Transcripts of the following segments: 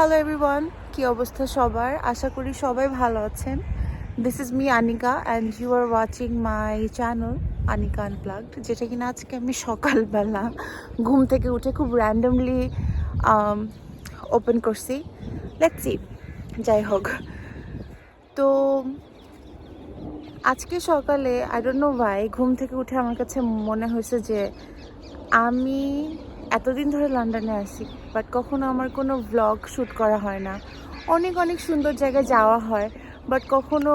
Hello everyone কি অবস্থা সবার? আশা করি সবাই ভালো আছেন। This is me Anika and you are watching my channel Anika unplugged যেটা কিনা আজকে আমি সকালবেলা ঘুম থেকে উঠে খুব র্যান্ডমলি ওপেন করছি। দেখছি যাই হোক। তো আজকে সকালে আই ডোন্ট নো ভাই ঘুম থেকে উঠে আমার কাছে মনে হয়েছে যে আমি এতদিন ধরে লন্ডনে আসি বাট কখনো আমার কোনো ব্লগ শ্যুট করা হয় না। অনেক অনেক সুন্দর জায়গায় যাওয়া হয় বাট কখনো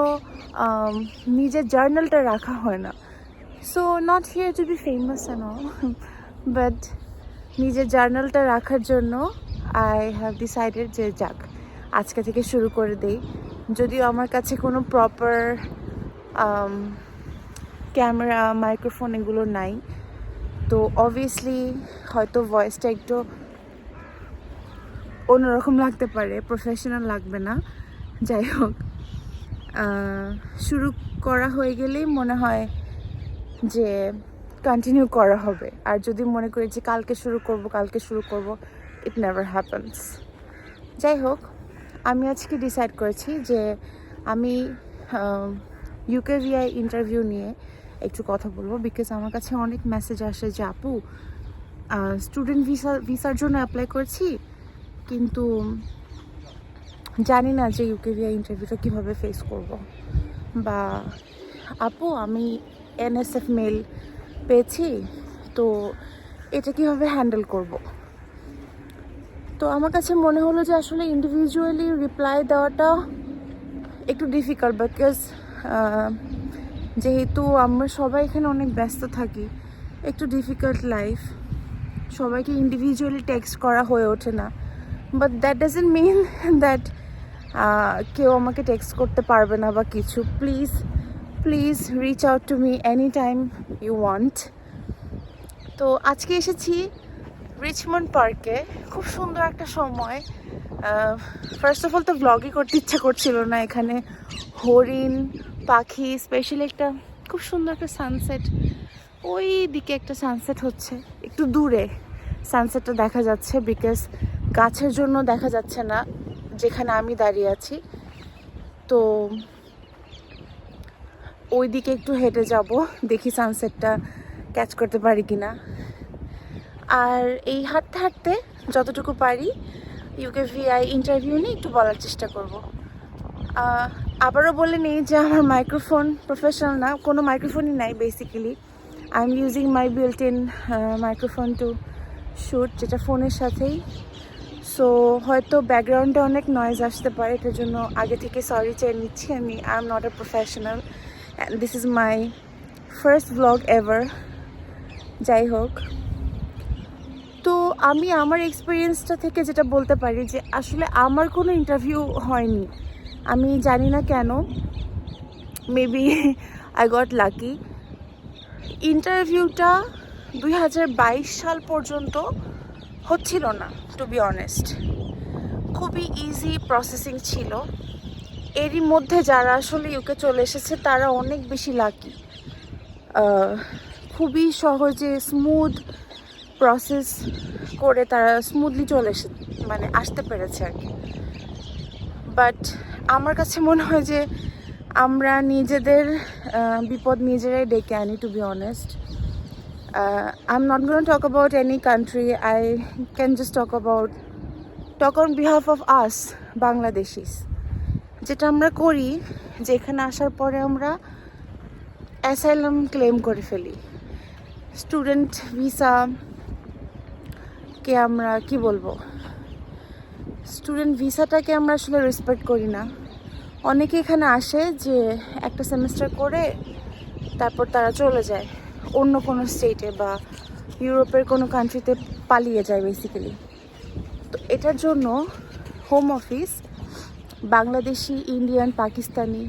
নিজের জার্নালটা রাখা হয় না। So not here to be famous and all but নিজের জার্নালটা রাখার জন্য আই হ্যাভ ডিসাইডেড যে যাক, আজকে থেকে শুরু করে দেই। যদিও আমার কাছে কোনো প্রপার ক্যামেরা মাইক্রোফোন এগুলো নাই তো অবভিয়াসলি হয়তো ভয়েসটা একটু অন্যরকম লাগতে পারে প্রফেশনাল লাগবে না। যাই হোক শুরু করা হয়ে গেলেই মনে হয় যে কন্টিনিউ করা হবে। আর যদি মনে করি যে কালকে শুরু করব, কালকে শুরু করব ইট নেভার হ্যাপেন্স যাই হোক, আমি আজকে ডিসাইড করেছি যে আমি ইউকেভিআই ইন্টারভিউ নিয়ে একটু কথা বলব বিকজ আমার কাছে অনেক মেসেজ আসে যে, আপু স্টুডেন্ট ভিসা ভিসার জন্য অ্যাপ্লাই করছি, কিন্তু জানি না যে ইউকেভিআই ইন্টারভিউটা কীভাবে ফেস করব। বা, আপু, আমি এনএসএফ মেল পেয়েছি, তো এটা কীভাবে হ্যান্ডেল করব? তো আমার কাছে মনে হলো যে, আসলে ইন্ডিভিজুয়ালি রিপ্লাই দেওয়াটা একটু ডিফিকাল্ট বিকজ যেহেতু আমরা সবাই এখানে অনেক ব্যস্ত থাকি, একটু ডিফিকাল্ট লাইফ সবাইকে ইন্ডিভিজুয়ালি টেক্সট করা হয়ে ওঠে না। But that doesn't mean that কেউ আমাকে টেক্সট করতে পারবে না বা কিছু। Please please reach out to me any time you want তো আজকে এসেছি রিচমন্ড পার্কে খুব সুন্দর একটা সময়। ফার্স্ট অফ অল তো ব্লগই করতে ইচ্ছা করছিল না এখানে। হরিণ পাখি স্পেশালি একটা খুব সুন্দর একটা সানসেট ওই দিকে একটা সানসেট হচ্ছে, একটু দূরে। সানসেটটা দেখা যাচ্ছে বিকজ গাছের জন্য দেখা যাচ্ছে না, যেখানে আমি দাঁড়িয়ে আছি। তো ওই দিকে একটু হেঁটে যাব, দেখি সানসেটটা ক্যাচ করতে পারি কিনা। আর এই হাঁটতে হাঁটতে যতটুকু পারি ইউকে ভিআই ইন্টারভিউ নিয়ে একটু বলার চেষ্টা করব। আবারও বলে নিই যে আমার মাইক্রোফোন প্রফেশনাল না, কোনো মাইক্রোফোনই নাই basically I am using my built in microphone to shoot যেটা ফোনের সাথেই. সো হয়তো ব্যাকগ্রাউন্ডে অনেক নয়েজ আসতে পারে, এটার জন্য আগে থেকে সরি চেয়ে নিচ্ছি আমি। I am not a professional this is my first blog ever যাই হোক। তো আমি আমার এক্সপিরিয়েন্সটা থেকে যেটা বলতে পারি যে আসলে আমার কোনো ইন্টারভিউ হয়নি। আমি জানি না কেন মেবি আই গট লাকি ইন্টারভিউটা দুই হাজার বাইশ সাল পর্যন্ত হচ্ছিল না টু বি অনেস্ট খুবই ইজি প্রসেসিং ছিল। এরই মধ্যে যারা আসলে ইউকে চলে এসেছে, তারা অনেক বেশি লাকি খুবই সহজে স্মুথ প্রসেস করে তারা স্মুথলি চলে এসে মানে আসতে পেরেছে আর কি। বাট আমার কাছে মনে হয় যে আমরা নিজেদের বিপদ নিজেরাই ডেকে আনি to be honest I am not gonna talk about any country I can just talk about talk on behalf of us Bangladeshis যেটা আমরা করি যে এখানে আসার পরে আমরা অ্যাসাইলাম ক্লেম করে ফেলি। স্টুডেন্ট ভিসা কে আমরা, কি বলব? স্টুডেন্ট ভিসাটাকে আমরা আসলে রেসপেক্ট করি না। অনেকে এখানে আসে যে একটা সেমিস্টার করে তারপর তারা চলে যায়। অন্য কোনো স্টেটে বা ইউরোপের কোনো কান্ট্রিতে পালিয়ে যায় বেসিক্যালি তো এটার জন্য home office Bangladeshi Indian Pakistani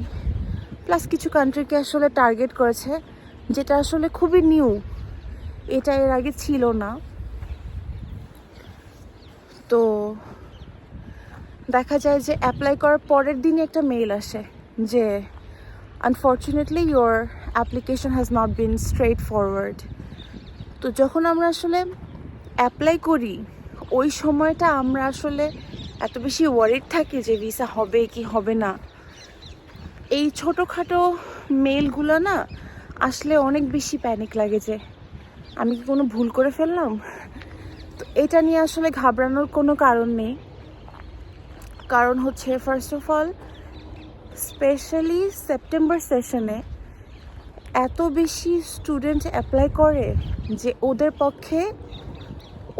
plus কিছু কান্ট্রিকে আসলে টার্গেট করেছে, যেটা আসলে খুবই নিউ এটা এর আগে ছিল না। তো দেখা যায় যে অ্যাপ্লাই করার পরের দিনই একটা মেইল আসে যে unfortunately your application has not been straightforward তো যখন আমরা আসলে অ্যাপ্লাই করি, ওই সময়টা আমরা আসলে এত বেশি ওয়ারিড থাকি যে ভিসা হবে কি হবে না। এই ছোটোখাটো মেলগুলো না আসলে অনেক বেশি প্যানিক লাগে যে, আমি কি কোনো ভুল করে ফেললাম? তো এটা নিয়ে আসলে ঘাবড়ানোর কোনো কারণ নেই। কারণ হচ্ছে first of all specially September সেশনে এত বেশি স্টুডেন্ট অ্যাপ্লাই করে যে ওদের পক্ষে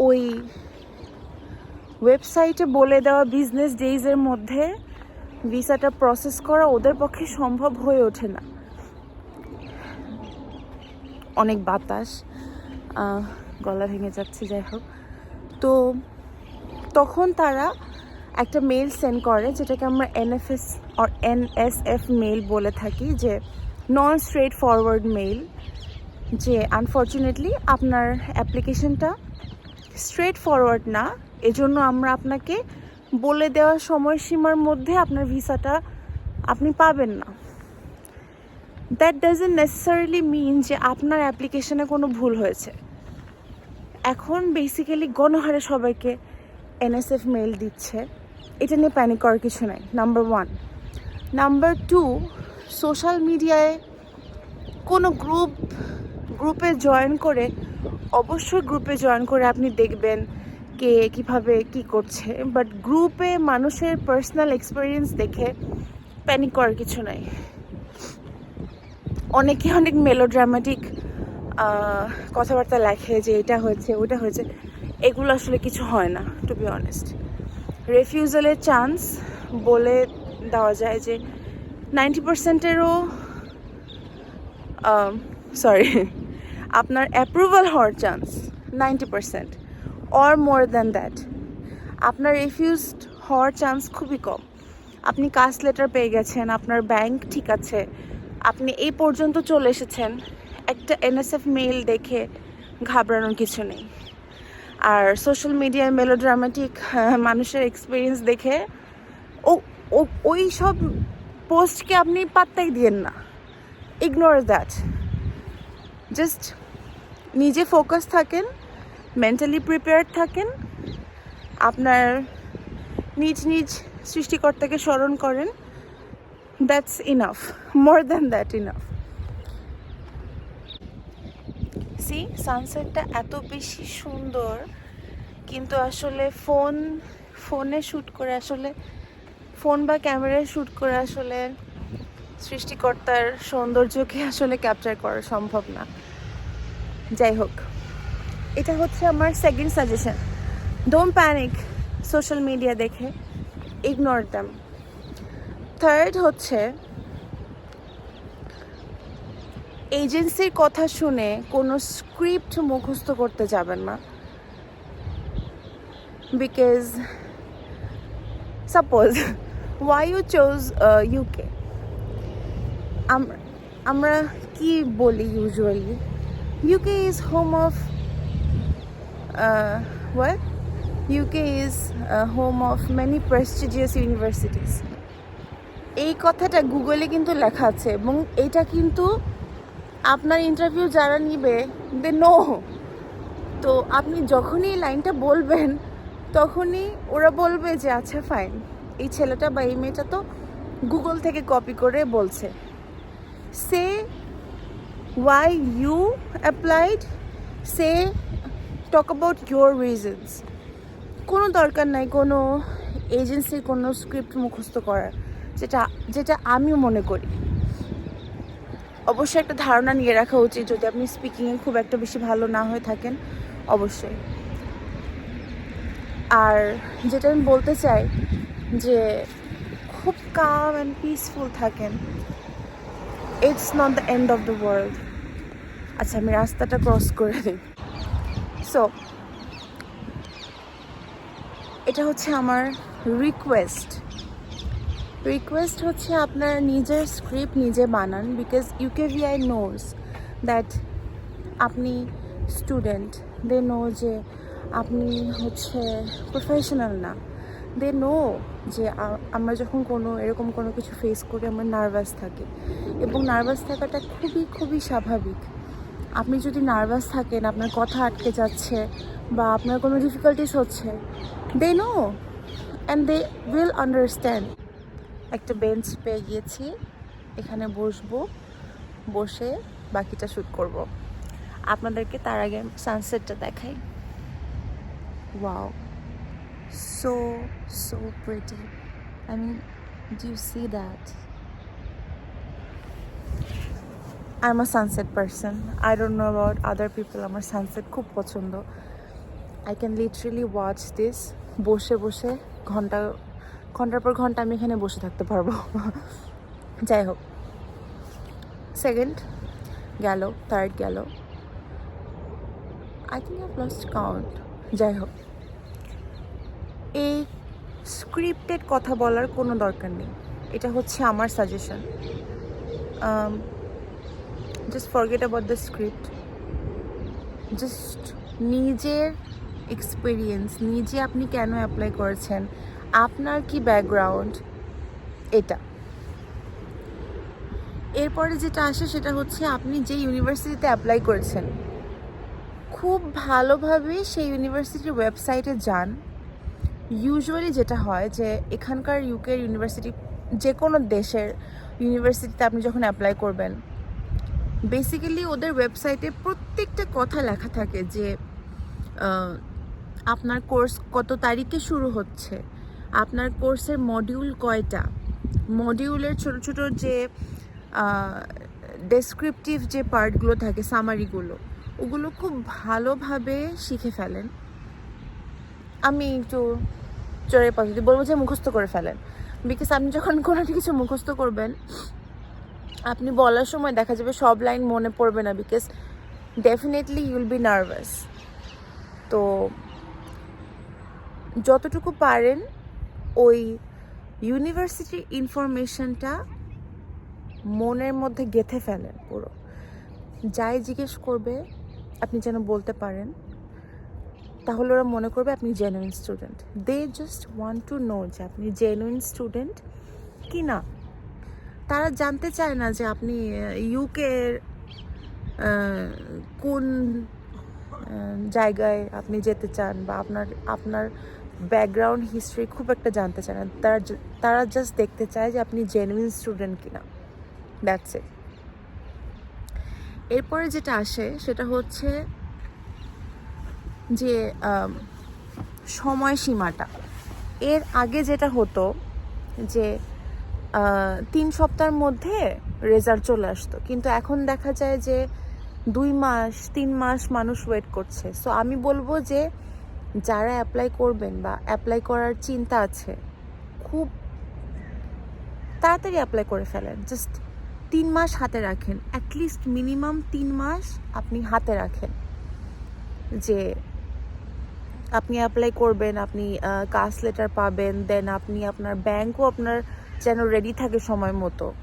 ওই ওয়েবসাইটে বলে দেওয়া বিজনেস ডেইজের মধ্যে ভিসাটা প্রসেস করা ওদের পক্ষে সম্ভব হয়ে ওঠে না। অনেক বাতাস। গলা ভেঙে যাচ্ছে, যাই হোক। তো তখন তারা একটা মেল সেন্ড করে, যেটাকে আমরা এনএফএস অর এনএসএফ মেল বলে থাকি, যে নন স্ট্রেট ফরওয়ার্ড মেল যে আনফর্চুনেটলি আপনার অ্যাপ্লিকেশনটা স্ট্রেট ফরওয়ার্ড না। এজন্য আমরা আপনাকে বলে দেওয়ার সময়সীমার মধ্যে আপনার ভিসাটা আপনি পাবেন না। দ্যাট ডাজেন্ট নেসেসারিলি মিন যে আপনার অ্যাপ্লিকেশনে কোনো ভুল হয়েছে। এখন বেসিক্যালি গণহারে সবাইকে এনএসএফ মেল দিচ্ছে। এটা নিয়ে প্যানিক করার কিছু নাই number one number two social মিডিয়ায় কোনো গ্রুপ গ্রুপে জয়েন করে, অবশ্যই গ্রুপে জয়েন করে আপনি দেখবেন কে কীভাবে কি করছে বাট গ্রুপে মানুষের পার্সোনাল এক্সপিরিয়েন্স দেখে প্যানিক করার কিছু নাই। অনেকে অনেক মেলোড্রামাটিক কথাবার্তা লেখে যে এটা হয়েছে, ওটা হয়েছে, এগুলো আসলে কিছু হয় না টু বি অনেস্ট রেফিউজালের চান্স বলে দেওয়া যায় যে নাইনটি পার্সেন্টেরও সরি আপনার অ্যাপ্রুভাল হওয়ার chance ninety percent or more than that আপনার রিফিউজড হওয়ার চান্স খুবই কম। আপনি কাস্ট লেটার পেয়ে গেছেন, আপনার ব্যাংক ঠিক আছে, আপনি এই পর্যন্ত চলে এসেছেন, একটা এনএসএফ মেইল দেখে ঘাবড়ানোর কিছু নেই। আর সোশ্যাল মিডিয়ায় মেলোড্রামাটিক মানুষের এক্সপিরিয়েন্স দেখে, ও ওই সব পোস্টকে আপনি পাত্তাই দিয়েন না। ইগনোর দ্যাট জাস্ট নিজে ফোকাস থাকেন মেন্টালি প্রিপেয়ার্ড থাকেন, আপনার নিজ নিজ সৃষ্টিকর্তাকে স্মরণ করেন। That's enough more than that enough see সানসেটটা এত বেশি সুন্দর, কিন্তু আসলে ফোন ফোনে শ্যুট করে আসলে ফোন বা ক্যামেরায় শ্যুট করে আসলে সৃষ্টিকর্তার সৌন্দর্যকে আসলে ক্যাপচার করা সম্ভব না। যাই হোক, এটা হচ্ছে আমার second suggestion don't panic social media দেখে ইগনোর দ্যাম থার্ড হচ্ছে এজেন্সির কথা শুনে কোনো স্ক্রিপ্ট মুখস্থ করতে যাবেন না। Because suppose why you choose UK আমরা কি বলি usually UK is home of UK is uh, home of many prestigious universities এই কথাটা গুগলে কিন্তু লেখা আছে এবং এটা কিন্তু আপনার ইন্টারভিউ যারা নিবে দে নো তো আপনি যখনই লাইনটা বলবেন, তখনই ওরা বলবে যে আচ্ছা ফাইন এই ছেলেটা বা এই মেয়েটা তো গুগল থেকে কপি করে বলছে। Say why you applied say talk about your reasons কোনো দরকার নাই, কোনো এজেন্সির কোনো স্ক্রিপ্ট মুখস্থ করার, যেটা যেটা আমিও মনে করি। অবশ্যই একটা ধারণা নিয়ে রাখা উচিত, যদি আপনি স্পিকিংয়ে খুব একটা বেশি ভালো না হয়ে থাকেন, অবশ্যই। আর যেটা আমি বলতে চাই যে, খুব কাম অ্যান্ড পিসফুল থাকেন। It's not the end of the world আচ্ছা আমি রাস্তাটা ক্রস করে দিই। সো এটা হচ্ছে আমার রিকোয়েস্ট রিকোয়েস্ট হচ্ছে আপনার নিজের স্ক্রিপ্ট নিজে বানান বিকজ ইউকেভিআই নোজ দ্যাট আপনি স্টুডেন্ট দে নো যে আপনি হচ্ছে প্রফেশনাল না। দে নো যে আমরা যখন কোনো এরকম কোনো কিছু ফেস করি, আমরা নার্ভাস থাকি। এবং নার্ভাস থাকাটা খুবই খুবই স্বাভাবিক। আপনি যদি নার্ভাস থাকেন, আপনার কথা আটকে যাচ্ছে বা আপনার কোনো ডিফিকাল্টিস হচ্ছে they know and they will understand একটা বেঞ্চ পেয়ে গিয়েছি। এখানে বসবো, বসে বাকিটা শ্যুট করব। আপনাদেরকে তার আগে সানসেটটা দেখাই। Wow so so pretty. I mean do see that I am a sunset person. I don't know about other people. আমার সানসেট খুব পছন্দ। I can literally watch this বসে বসে ঘণ্টা ঘণ্টার পর ঘণ্টা আমি এখানে বসে থাকতে পারব। যাই হোক। সেকেন্ড গেল থার্ড গেল। I think I lost count যাই হোক। এই স্ক্রিপ্টেড কথা বলার কোনো দরকার নেই। এটা হচ্ছে আমার suggestion just forget about the script just নিজের এক্সপিরিয়েন্স নিজে আপনি কেন অ্যাপ্লাই করেছেন? আপনার কি ব্যাকগ্রাউন্ড এটা। এরপরে যেটা আসে সেটা হচ্ছে আপনি যে ইউনিভার্সিটিতে অ্যাপ্লাই করেছেন, খুব ভালোভাবে সেই ইউনিভার্সিটির ওয়েবসাইটে যান। ইউজুয়ালি যেটা হয় যে এখানকার ইউকের ইউনিভার্সিটি যে কোনো দেশের ইউনিভার্সিটিতে আপনি যখন অ্যাপ্লাই করবেন বেসিক্যালি ওদের ওয়েবসাইটে প্রত্যেকটা কথা লেখা থাকে যে আপনার কোর্স কত তারিখে শুরু হচ্ছে আপনার কোর্সের মডিউল কয়টা? মডিউলের ছোট ছোট যে ডেসক্রিপটিভ যে পার্টগুলো থাকে সামারিগুলো ওগুলো খুব ভালোভাবে শিখে ফেলেন। আমি একটু চোরের পদ্ধতি বলব যে মুখস্থ করে ফেলেন। বিকজ আপনি যখন কোনো কিছু মুখস্থ করবেন, আপনি বলার সময় দেখা যাবে সব লাইন মনে পড়বে না because definitely you'll be nervous তো, যতটুকু পারেন ওই ইউনিভার্সিটির ইনফরমেশনটা মনের মধ্যে গেঁথে ফেলেন পুরো। যাই জিজ্ঞেস করবে, আপনি যেন বলতে পারেন, তাহলে ওরা মনে করবে আপনি genuine student they just want to know যে আপনি জেনুইন স্টুডেন্ট কি না। তারা জানতে চায় না যে আপনি ইউকের কোন জায়গায় আপনি যেতে চান বা আপনার আপনার ব্যাকগ্রাউন্ড হিস্ট্রি খুব একটা জানতে চায় না। তারা তারা জাস্ট দেখতে চায় যে আপনি জেনুইন স্টুডেন্ট কিনা। দ্যাটস ইট এরপরে যেটা আসে, সেটা হচ্ছে যে সময়সীমাটা। এর আগে যেটা হতো যে তিন সপ্তাহের মধ্যে রেজাল্ট চলে আসতো। কিন্তু এখন দেখা যায় যে, দুই মাস, তিন মাস মানুষ ওয়েট করছে। সো আমি বলব যে যারা অ্যাপ্লাই করবেন বা অ্যাপ্লাই করার চিন্তা আছে, খুব তাড়াতাড়ি অ্যাপ্লাই করে ফেলেন। জাস্ট তিন মাস হাতে রাখেন। অ্যাটলিস্ট মিনিমাম তিন মাস আপনি হাতে রাখেন। যে আপনি অ্যাপ্লাই করবেন, আপনি কাস্ট লেটার পাবেন দেন আপনি আপনার ব্যাংকও আপনার যেন রেডি থাকে সময় মতো।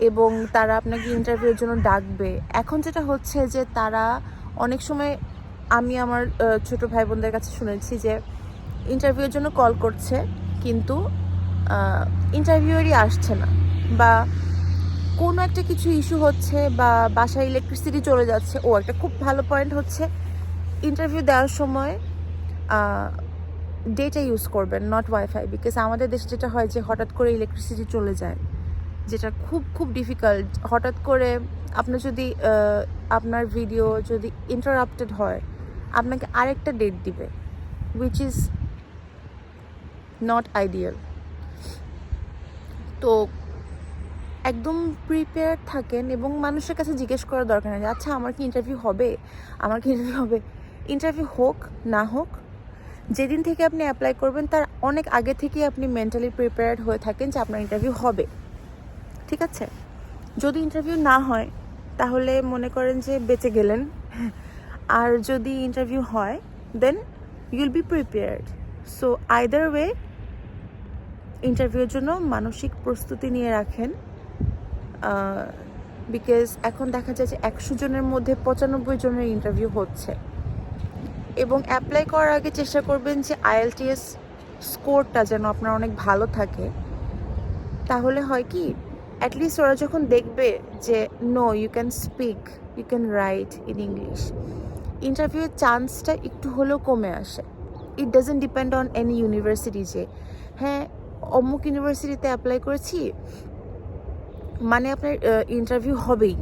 এবং তারা আপনাকে ইন্টারভিউর জন্য ডাকবে। এখন যেটা হচ্ছে যে তারা অনেক সময় আমি আমার ছোট ভাই বোনদের কাছে শুনেছি যে ইন্টারভিউর জন্য কল করছে, কিন্তু ইন্টারভিউয়ারই আসছে না বা কোনো একটা কিছু ইস্যু হচ্ছে বা বাসায় ইলেকট্রিসিটি চলে যাচ্ছে। ও একটা খুব ভালো পয়েন্ট হচ্ছে ইন্টারভিউ দেওয়ার সময় ডেটা ইউজ করবেন নট ওয়াইফাই বিকজ আমাদের দেশে যেটা হয় যে হঠাৎ করে ইলেকট্রিসিটি চলে যায়, যেটা খুব খুব ডিফিকাল্ট হঠাৎ করে আপনার যদি আপনার ভিডিও যদি ইন্টারাপ্টেড হয় আপনাকে আরেকটা ডেট দিবে উইচ ইজ নট আইডিয়াল তো একদম প্রিপেয়ার থাকেন এবং মানুষের কাছে জিজ্ঞেস করার দরকার নেই আচ্ছা আমার কি ইন্টারভিউ হবে? আমার কি ইন্টারভিউ হবে? ইন্টারভিউ হোক, না হোক, যেদিন থেকে আপনি অ্যাপ্লাই করবেন, তার অনেক আগে থেকেই আপনি মেন্টালি প্রিপেয়ার্ড হয়ে থাকেন যে আপনার ইন্টারভিউ হবে। ঠিক আছে? যদি ইন্টারভিউ না হয়, তাহলে মনে করেন যে বেঁচে গেলেন। আর যদি ইন্টারভিউ হয় then you'll be prepared so either way ইন্টারভিউর জন্য মানসিক প্রস্তুতি নিয়ে রাখেন। বিকজ এখন দেখা যায় যে একশো জনের মধ্যে পঁচানব্বই জনের ইন্টারভিউ হচ্ছে। এবং অ্যাপ্লাই করার আগে চেষ্টা করবেন যে আইএলটিএস স্কোরটা যেন আপনার অনেক ভালো থাকে। তাহলে হয় কি অ্যাটলিস্ট ওরা যখন দেখবে যে no you can speak you can write in English ইন্টারভিউয়ের চান্সটা একটু হলেও কমে আসে। It doesn't depend on any university যে হ্যাঁ অমুক ইউনিভার্সিটিতে অ্যাপ্লাই করেছি মানে আপনার ইন্টারভিউ হবেই।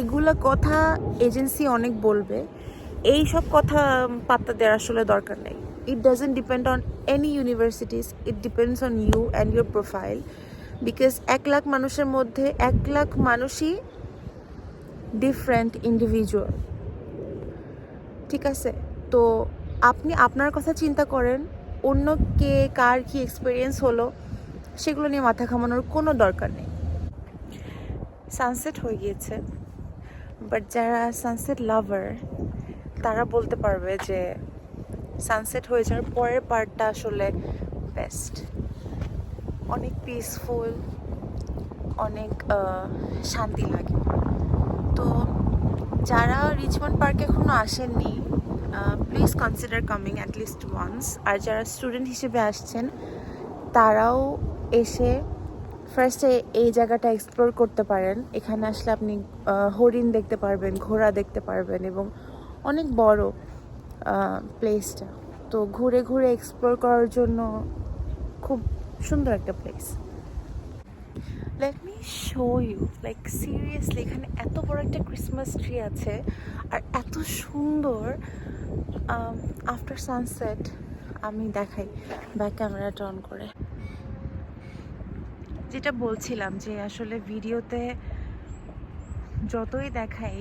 এগুলো কথা এজেন্সি অনেক বলবে। এই সব কথা পাত্তা দেওয়ার আসলে দরকার নেই। It doesn't depend on any universities it depends on you and your profile because এক লাখ মানুষের মধ্যে এক লাখ মানুষই ডিফারেন্ট ইন্ডিভিজুয়াল ঠিক আছে? তো আপনি আপনার কথা চিন্তা করেন, অন্য কে, কার কি এক্সপিরিয়েন্স হলো, সেগুলো নিয়ে মাথা ঘামানোর কোনো দরকার নেই। সানসেট হয়ে গিয়েছে বাট যারা সানসেট লাভার তারা বলতে পারবে যে সানসেট হয়ে যাওয়ার পরের পার্টটা আসলে বেস্ট অনেক পিসফুল অনেক শান্তি লাগে। তো যারা রিচমন্ড পার্কে এখনও আসেননি please consider coming at least once আর যারা স্টুডেন্ট হিসেবে আসছেন, তারাও এসে ফার্স্টে এই জায়গাটা এক্সপ্লোর করতে পারেন। এখানে আসলে আপনি হরিণ দেখতে পারবেন, ঘোড়া দেখতে পারবেন এবং অনেক বড় প্লেসটা তো ঘুরে ঘুরে এক্সপ্লোর করার জন্য খুব সুন্দর একটা place let show you like seriously এখানে এত বড় একটা ক্রিসমাস ট্রি আছে আর এত সুন্দর আফটার সানসেট আমি দেখাই ব্যাক ক্যামেরাটা অন করে। যেটা বলছিলাম যে আসলে ভিডিওতে যতই দেখাই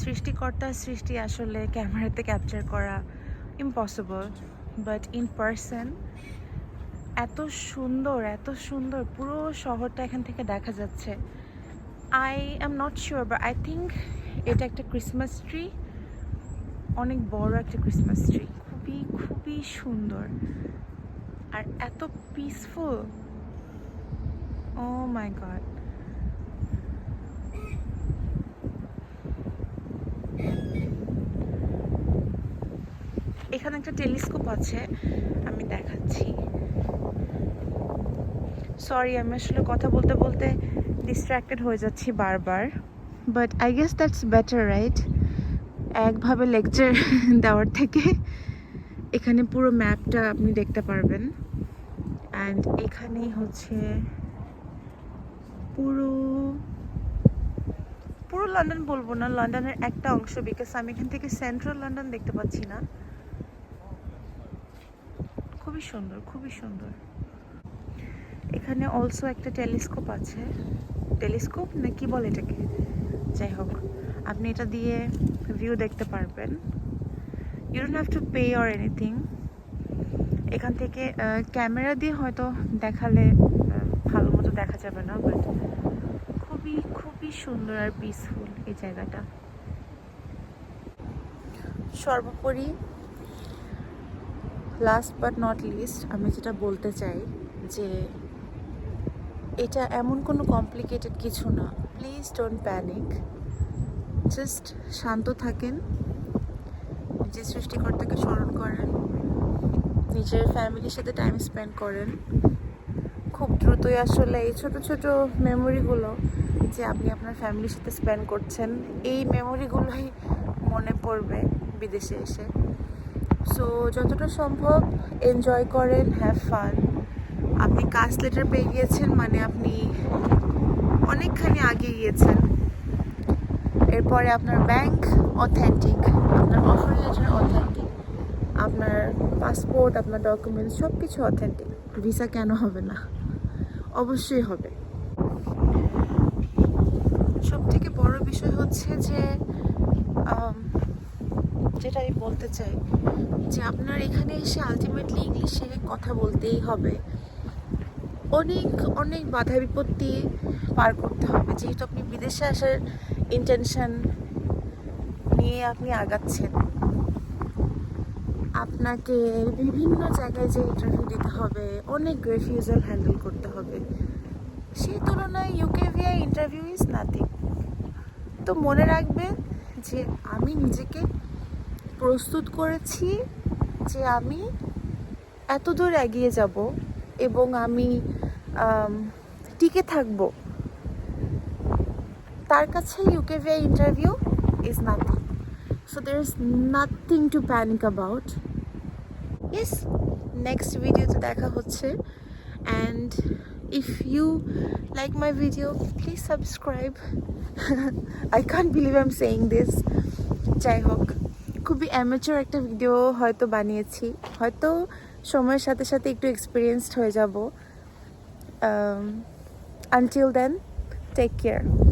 সৃষ্টিকর্তার সৃষ্টি আসলে ক্যামেরাতে ক্যাপচার করা ইম্পসিবল বাট ইন পার্সন এত সুন্দর এত সুন্দর। পুরো শহরটা এখান থেকে দেখা যাচ্ছে। আই এম নট শিওর বা আই থিঙ্ক এটা একটা ক্রিসমাস ট্রি অনেক বড় একটা ক্রিসমাস ট্রি খুবই খুবই সুন্দর। আর এত পিসফুল ও মাই গড এখানে একটা টেলিস্কোপ আছে। আমি দেখাচ্ছি। সরি আমি আসলে কথা বলতে বলতে ডিস্ট্র্যাক্টেড হয়ে যাচ্ছি বারবার। But I guess that's better right একভাবে লেকচার দেওয়ার থেকে এখানে পুরো ম্যাপটা আপনি দেখতে পারবেন। অ্যান্ড এখানেই হচ্ছে পুরো পুরো লন্ডন বলব না লন্ডনের একটা অংশ বিকজ আমি এখান থেকে সেন্ট্রাল লন্ডন দেখতে পাচ্ছি না। খুবই সুন্দর খুবই সুন্দর। এখানে অলসো একটা টেলিস্কোপ আছে। টেলিস্কোপ না কি বলে এটাকে? যাই হোক, আপনি এটা দিয়ে ভিউ দেখতে পারবেন। You don't have to pay or anything এখান থেকে ক্যামেরা দিয়ে হয়তো দেখালে ভালো মতো দেখা যাবে না বাট খুবই খুবই সুন্দর আর পিসফুল এই জায়গাটা। সর্বোপরি লাস্ট বাট নট লিস্ট আমি যেটা বলতে চাই যে এটা এমন কোনো কমপ্লিকেটেড কিছু না। প্লিজ ডোন্ট প্যানিক জাস্ট শান্ত থাকেন। নিজের সৃষ্টিকর্তাকে স্মরণ করেন। নিজের ফ্যামিলির সাথে টাইম স্পেন্ড করেন। খুব দ্রুতই আসলে এই ছোট ছোট মেমোরিগুলো যে আপনি আপনার ফ্যামিলির সাথে স্পেন্ড করছেন, এই মেমোরিগুলোই মনে পড়বে বিদেশে এসে। সো যতটা সম্ভব এনজয় করেন হ্যাভ ফান আপনি কাস্ট লেটার পেয়ে গিয়েছেন মানে আপনি অনেকখানি আগে গিয়েছেন। এরপরে আপনার ব্যাংক অথেন্টিক আপনার অফার লেটার অথেন্টিক আপনার পাসপোর্ট আপনার ডকুমেন্টস সব কিছু অথেন্টিক ভিসা কেন হবে না? অবশ্যই হবে। সব থেকে বড় বিষয় হচ্ছে যে যেটা আমি বলতে চাই, যে আপনার এখানে এসে আলটিমেটলি ইংলিশে কথা বলতেই হবে। অনেক অনেক বাধা বিপত্তি পার করতে হবে। যেহেতু আপনি বিদেশে আসার ইন্টেনশন নিয়ে আপনি আগাচ্ছেন আপনাকে বিভিন্ন জায়গায় যে ইন্টারভিউ দিতে হবে অনেক রেফিউজাল হ্যান্ডেল করতে হবে সেই তুলনায় UK VI interview is nothing তো মনে রাখবেন যে আমি নিজেকে প্রস্তুত করেছি যে আমি এত দূর এগিয়ে যাব এবং আম, টিকে থাকব। তার কাছে UKVI interview is nothing so there is nothing to panic about yes next ভিডিওতে দেখা হচ্ছে। And if you like my video please subscribe I can't believe I am saying this যাই হোক, খুবই অ্যামেচার একটা ভিডিও হয়তো বানিয়েছি। হয়তো সময়ের সাথে সাথে একটু এক্সপিরিয়েন্সড হয়ে যাব। Until then take care bye